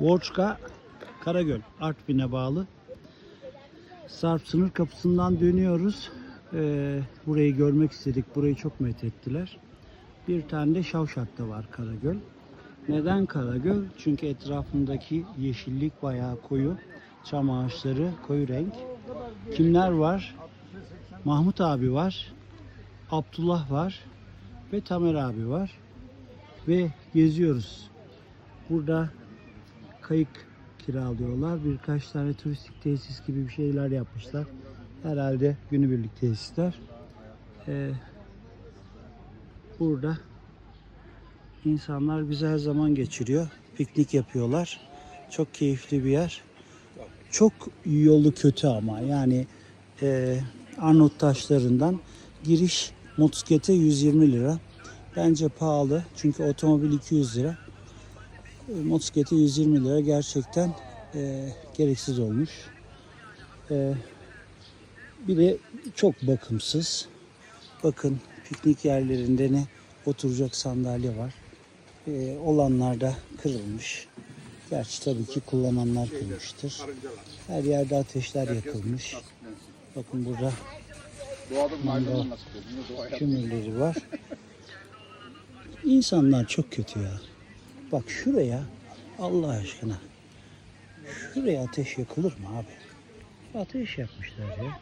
Borçka, Karagöl, Artvin'e bağlı. Sarp sınır kapısından dönüyoruz. Ee, burayı görmek istedik. Burayı çok methettiler. Bir tane de Şavşat'ta var Karagöl. Neden Karagöl? Çünkü etrafındaki yeşillik bayağı koyu. Çam ağaçları koyu renk. Kimler var? Mahmut abi var. Abdullah var. Ve Tamer abi var. Ve geziyoruz. Burada kayık kiralıyorlar. Birkaç tane turistik tesis gibi bir şeyler yapmışlar. Herhalde günübirlik tesisler. Ee, burada insanlar güzel zaman geçiriyor. Piknik yapıyorlar. Çok keyifli bir yer. Çok yolu kötü ama yani e, Arnavut taşlarından giriş motosiklete 120 lira. Bence pahalı çünkü otomobil 200 lira. Motosiklete 120 lira gerçekten e, gereksiz olmuş. E, bir de çok bakımsız. Bakın piknik yerlerinde ne oturacak sandalye var. E, olanlar da kırılmış. Gerçi tabii ki kullananlar kırmıştır. Her yerde ateşler yakılmış. Bakın burada Mangal. kömürleri var. İnsanlar çok kötü ya. Bak şuraya Allah aşkına. Şuraya ateş yakılır mı abi? Ateş yapmışlar ya.